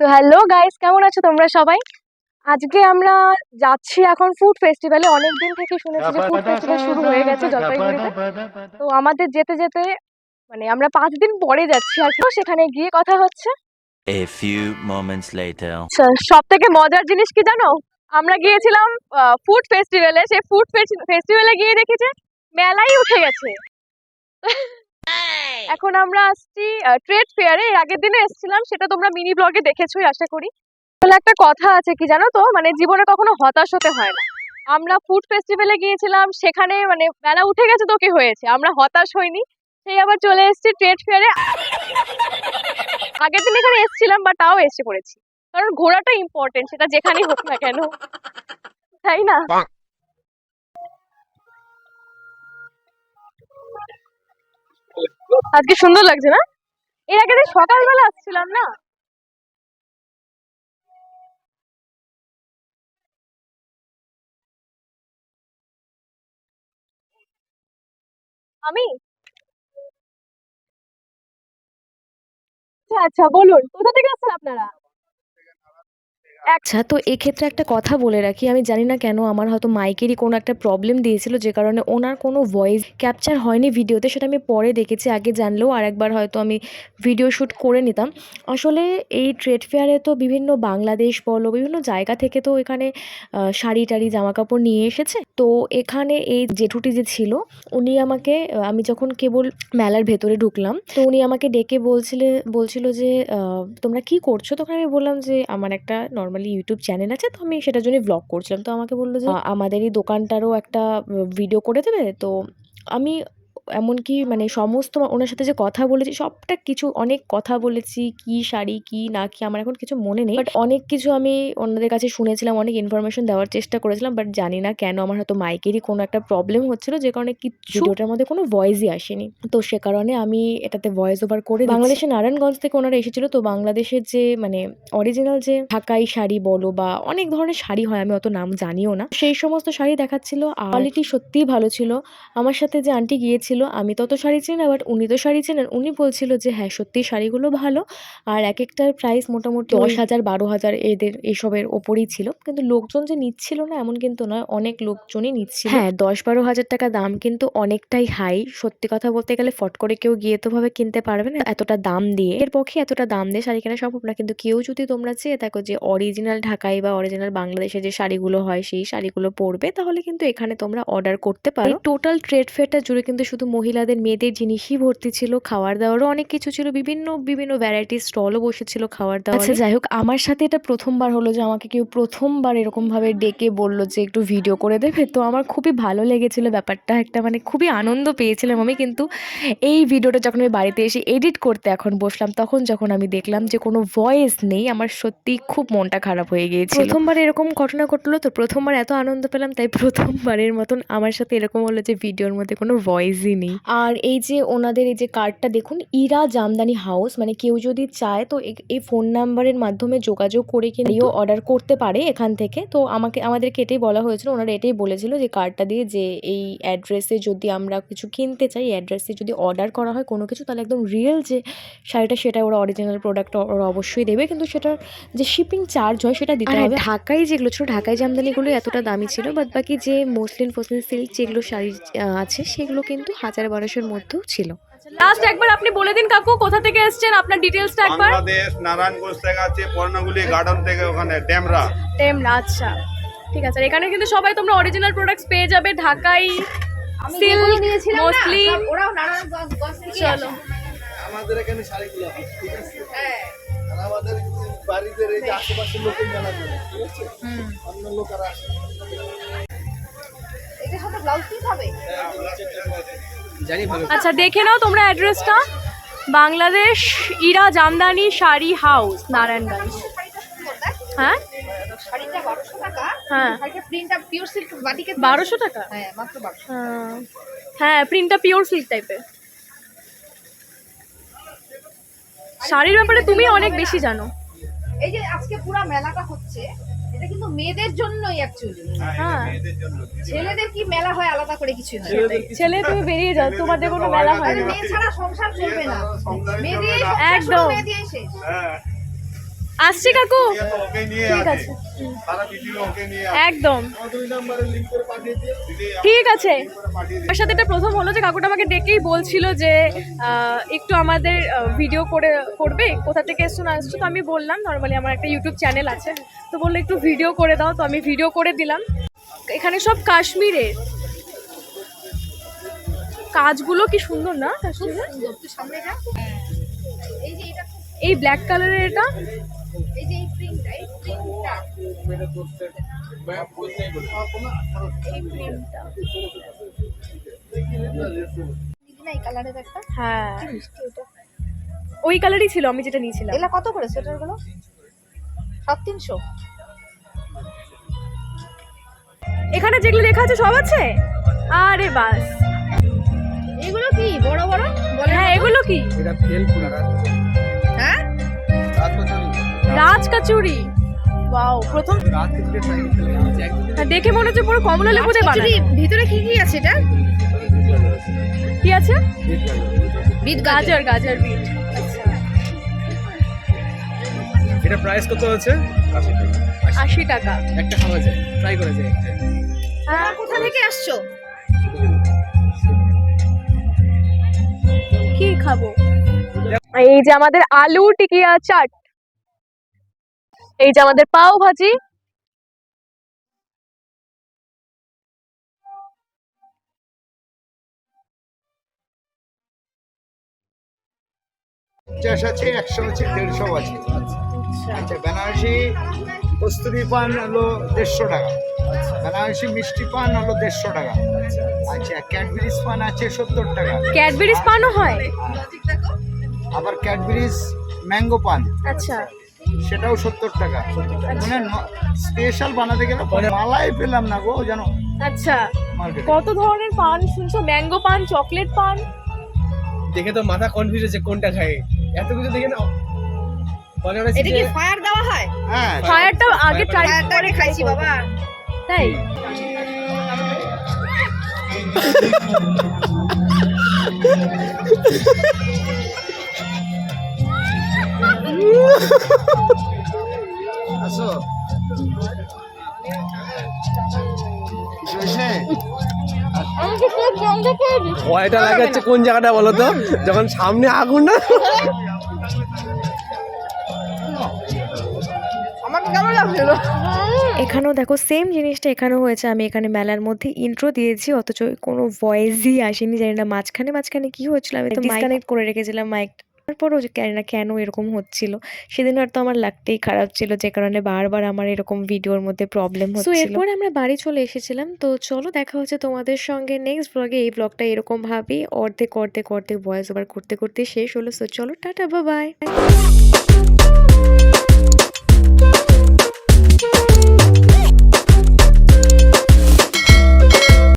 তো hello guys কেমন আছো তোমরা সবাই আজকে আমরা যাচ্ছি এখন ফুড ফেস্টিভ্যালে অনেক দিন থেকে শুনেছি যে ফুড ফেস্টিভ্যাল শুরু হয়ে গেছে জলপাইগুড়িতে তো আমাদের যেতে যেতে মানে আমরা পাঁচ দিন পরে যাচ্ছি আর তো সেখানে গিয়ে কথা হচ্ছে A few moments later. সব থেকে মজার জিনিস কি জানো আমরা গিয়েছিলাম ফুড ফেস্টিভ্যালে সেই ফুড ফেস্টিভ্যালে গিয়ে দেখি যে মেলাই উঠে গেছে এখন আমরা আসছি ট্রেড ফেয়ারে এর আগের দিনে এসেছিলাম সেটা তোমরা মিনি ব্লগে দেখেছোই আশা করি। তাহলে একটা কথা আছে কি জানো তো? মানে জীবনে কখনো হতাশ হতে হয় না। আমরা ফুড ফেস্টিভ্যালে গিয়েছিলাম সেখানে মানে মেলা উঠে গেছে তো কি হয়েছে? আমরা হতাশ হইনি। সেই আবার চলে এসেছি ট্রেড ফেয়ারে আগের দিন এখানে এসেছিলাম বা তাও এসে পড়েছি। কারণ ঘোরাটা ইম্পর্টেন্ট সেটা যেখানেই হোক না কেন। তাই না? আজকে সুন্দর লাগছে না? এর আগে সকাল সকালবেলা আসছিলাম না? আমি? আচ্ছা আচ্ছা বলুন, কোথা থেকে আসছেন আপনারা? আচ্ছা তো এক্ষেত্রে একটা কথা বলে রাখি। আমি জানি না কেন আমার হয়তো মাইকেরই কোনো একটা প্রবলেম দিয়েছিল, যে কারণে ওনার কোনো ভয়েস ক্যাপচার হয়নি ভিডিওতে সেটা আমি পরে দেখেছি, আগে জানলেও আর একবার হয়তো আমি ভিডিও শ্যুট করে নিতাম। আসলে এই ট্রেড ফেয়ারে তো বিভিন্ন বাংলাদেশ বলো, বিভিন্ন জায়গা থেকে তো এখানে শাড়ি টাড়ি জামা কাপড় নিয়ে এসেছে। তো এখানে এই জেঠুটি যে ছিল, উনি আমাকে আমি যখন কেবল মেলার ভেতরে ঢুকলাম, তো উনি আমাকে ডেকে বলছিলে, বলছিল যে তোমরা কি করছ? তখন আমি বললাম যে, আমার একটা নর্মালি ইউটিউব চ্যানেল আছে তো আমি সেটার জন্য ব্লগ করছিলাম। তো আমাকে বলল যে আহ, আমাদের এই দোকানটারও একটা ভিডিও করে দেবে। তো আমি এমনকি মানে সমস্ত ওনার সাথে যে কথা বলেছি সবটা কিছু অনেক কথা বলেছি কি শাড়ি কি না কি আমার এখন কিছু মনে নেই। বাট অনেক কিছু আমি ওনাদের কাছে শুনেছিলাম অনেক ইনফরমেশন দেওয়ার চেষ্টা করেছিলাম বাট জানি না কেন আমার হয়তো মাইকেরই কোনো একটা প্রবলেম হচ্ছিল যে কারণে কিছু ওটার মধ্যে কোনো ভয়েসই আসেনি। তো সে কারণে আমি এটাতে ভয়েস ওভার করে বাংলাদেশের নারায়ণগঞ্জ থেকে ওনারা এসেছিল তো বাংলাদেশের যে মানে অরিজিনাল যে ঢাকাই শাড়ি বলো বা অনেক ধরনের শাড়ি হয় আমি অত নাম জানিও না। সেই সমস্ত শাড়ি দেখাচ্ছিল কোয়ালিটি সত্যিই ভালো ছিল। আমার সাথে যে আন্টি গিয়েছিল আমি তত শাড়ি চিনি না বাট উনি তো শাড়ি চেনেন। উনি বলছিল যে হ্যাঁ সত্যি শাড়িগুলো ভালো। আর এক একটার প্রাইস মোটামুটি দশ হাজার বারো হাজার এদের এসবের ওপরেই ছিল। কিন্তু লোকজন যে নিচ্ছিল না এমন কিন্তু নয় অনেক লোকজনই নিচ্ছিল। হ্যাঁ দশ বারো হাজার টাকা দাম কিন্তু অনেকটাই হাই সত্যি কথা বলতে গেলে ফট করে কেউ গিয়ে তো ভাবে কিনতে পারবে না। এতটা দাম দিয়ে এর পক্ষে এতটা দাম দিয়ে শাড়ি কেনা সম্ভব না। কিন্তু কেউ যদি তোমরা চেয়ে থাকো যে অরিজিনাল ঢাকাই বা অরিজিনাল বাংলাদেশে যে শাড়িগুলো হয় সেই শাড়িগুলো পরবে তাহলে কিন্তু এখানে তোমরা অর্ডার করতে পারো। টোটাল ট্রেড ফেয়ারটা জুড়ে কিন্তু শুধু মহিলাদের মেয়েদের জিনিসই ভর্তি ছিল খাওয়ার দাওয়ারও অনেক কিছু ছিল বিভিন্ন বিভিন্ন ভ্যারাইটির স্টলও বসেছিল খাওয়ার দাওয়ার। আচ্ছা যাই হোক আমার সাথে এটা প্রথমবার হলো যে আমাকে কেউ প্রথমবার এরকমভাবে ডেকে বলল যে একটু ভিডিও করে দেবে। তো আমার খুবই ভালো লেগেছিল ব্যাপারটা একটা মানে খুবই আনন্দ পেয়েছিলাম আমি। কিন্তু এই ভিডিওটা যখন আমি বাড়িতে এসে এডিট করতে এখন বসলাম তখন যখন আমি দেখলাম যে কোনো ভয়েস নেই আমার সত্যি খুব মনটা খারাপ হয়ে গিয়েছিল। প্রথমবার এরকম ঘটনা ঘটলো তো প্রথমবার এত আনন্দ পেলাম তাই প্রথমবারের মতন আমার সাথে এরকম হলো যে ভিডিওর মধ্যে কোনো ভয়েসই নেই। আর এই যে ওনাদের এই যে কার্ডটা দেখুন ইরা জামদানি হাউস মানে কেউ যদি চায় তো এই ফোন নাম্বারের মাধ্যমে যোগাযোগ করে কিন্তু অর্ডার করতে পারে এখান থেকে। তো আমাকে আমাদেরকে এটাই বলা হয়েছিল ওনারা এটাই বলেছিল যে কার্ডটা দিয়ে যে এই অ্যাড্রেসে যদি আমরা কিছু কিনতে চাই অ্যাড্রেসে যদি অর্ডার করা হয় কোনো কিছু তাহলে একদম রিয়েল যে শাড়িটা সেটা ওরা অরিজিনাল প্রোডাক্ট ওরা অবশ্যই দেবে। কিন্তু সেটার যে শিপিং চার্জ হয় সেটা দিতে হবে। ঢাকায় যেগুলো ছিল ঢাকায় জামদানিগুলো এতটা দামি ছিল বাট বাকি যে মসলিন ফসলিন সিল্ক যেগুলো শাড়ি আছে সেগুলো কিন্তু হাজার বারোশোর মধ্যেও ছিল। লাস্ট একবার আপনি বলে দিন কাকু কোথা থেকে এসেছেন আপনার ডিটেলসটা একবার? বাংলাদেশ নারায়ণগঞ্জ থেকে আছে পর্ণগুলি গার্ডেন থেকে ওখানে আচ্ছা। ঠিক আছে এখানে কিন্তু সবাই তোমরা অরিজিনাল প্রোডাক্টস পেয়ে যাবে ঢাকাই সিল্ক মসলিন ওরাও নারায়ণগঞ্জ থেকে চলো। আমাদের এখানে শাড়িগুলো হয় ঠিক আছে? আর আমাদের বাড়িতে এই যে আশেপাশের লোকের মেলা করে ঠিক আছে? অন্য লোকেরা আসে। এটার সাথে ব্লাউজ পিস হবে। আচ্ছা দেখে নাও তোমরা অ্যাড্রেসটা বাংলাদেশ ইরা জামদানি শাড়ি হাউস নারায়ণগঞ্জ। হ্যাঁ? শাড়িটা বারোশো টাকা। হ্যাঁ। বারোশো টাকা? হ্যাঁ প্রিন্টটা পিওর সিল্ক টাইপের শাড়ির ব্যাপারে তুমি অনেক বেশি জানো। এই যে আজকে পুরো মেলাটা হচ্ছে এটা কিন্তু মেয়েদের জন্যই অ্যাকচুয়ালি হ্যাঁ ছেলেদের কি মেলা হয় আলাদা করে কিছু হয়? ছেলে তুমি বেরিয়ে যাও তোমাদের কোনো মেলা হয় না। মেয়ে ছাড়া সংসার চলবে না। মেয়ে দিয়ে একদম। মেয়ে দিয়ে শেষ। হ্যাঁ। আসছি কাকু। তো ওকে নিয়ে ঠিক আছে। আছে সারা পৃথিবী ওকে নিয়ে আছে একদম। ঠিক আছে। আমার সাথে এটা প্রথম হলো যে কাকুটা আমাকে ডেকেই বলছিল যে একটু আমাদের ভিডিও করে করবে কোথা থেকে এসছো না এসছো তো আমি বললাম নর্মালি আমার একটা ইউটিউব চ্যানেল আছে তো বলল একটু ভিডিও করে দাও তো আমি ভিডিও করে দিলাম। এখানে সব কাশ্মীরের কাজগুলো কি সুন্দর না কাশ্মীরে? সুন্দর সামনে যা। এই যে এটা এই ব্ল্যাক কালারের এটা? এই যে এই প্রিন্টটা এই প্রিন্টটা এই প্রিন্টটা এই কালারের একটা হ্যাঁ। ওই কালারই ছিল আমি যেটা নিয়েছিলাম। এগুলা কত করে সোয়েটারগুলো? সব তিনশো। এখানে যেগুলো লেখা আছে সব আছে? আরে বাস। এগুলো কি বড় বড়? বলে হ্যাঁ এগুলো কি? এটা ফেল পুরা রাত কচুরি রাজ কাচুরি। ওয়াও প্রথম দেখে মনে হচ্ছে পুরো কমলা লেবু দিয়ে বানানো। ভিতরে কি কি আছে এটা? কি আছে? বিট গাজর। গাজর বিট। এটা প্রাইস কত আছে? আশি টাকা। একটা খাওয়া যায়। ট্রাই করা যায় একটা। হ্যাঁ কোথা থেকে আসছো? কি খাব? এই যে আমাদের আলু টিকিয়া চাট। এই যে আমাদের পাও ভাজি। পঞ্চাশ আছে একশো আছে দেড়শো আছে। আচ্ছা। বেনারসি কস্তুরি পান হলো দেড়শো টাকা। বেনারসি মিষ্টি পান হলো দেড়শো টাকা। আচ্ছা ক্যাডবেরিজ পান আছে সত্তর টাকা। ক্যাডবেরিজ পানও হয়? আবার ক্যাডবেরিজ ম্যাঙ্গো পান। আচ্ছা। সেটাও সত্তর টাকা। মানে স্পেশাল বানাতে গেলে মালাই পেলাম না গো জানো আচ্ছা মার্কেটে কত ধরনের পান শুনছো? ম্যাঙ্গো পান চকলেট পান? দেখে তো মাথা কনফিউজ হচ্ছে কোনটা খাই। এত কিছু দেখে না এটা কি ফায়ার দেওয়া হয়? হ্যাঁ। ফায়ারটা আগে ট্রাই ফায়ারটা আগে খাইছি বাবা। তাই? আসো ভয়টা লাগাচ্ছে কোন জায়গাটা বলো তো? যখন সামনে আগুন না? এখানেও দেখো সেম জিনিসটা এখানেও হয়েছে। আমি এখানে মেলার মধ্যে ইন্ট্রো দিয়েছি অথচ কোনো ভয়েসই আসেনি জানি না মাঝখানে মাঝখানে কি হচ্ছিল আমি তো ডিসকানেক্ট করে রেখেছিলাম মাইক তারপরও যে জানি না কেন এরকম হচ্ছিল সেদিন হয়তো আমার লাগতেই খারাপ ছিল যে কারণে বারবার আমার এরকম ভিডিওর মধ্যে প্রবলেম হচ্ছিল। এরপরে আমরা বাড়ি চলে এসেছিলাম তো চলো দেখা হচ্ছে তোমাদের সঙ্গে নেক্সট ব্লগে এই ব্লগটা এরকম ভাবেই অর্ধেক অর্ধেক অর্ধেক ভয়েস ওভার করতে করতে শেষ হলো। সো চলো টাটা বাবাই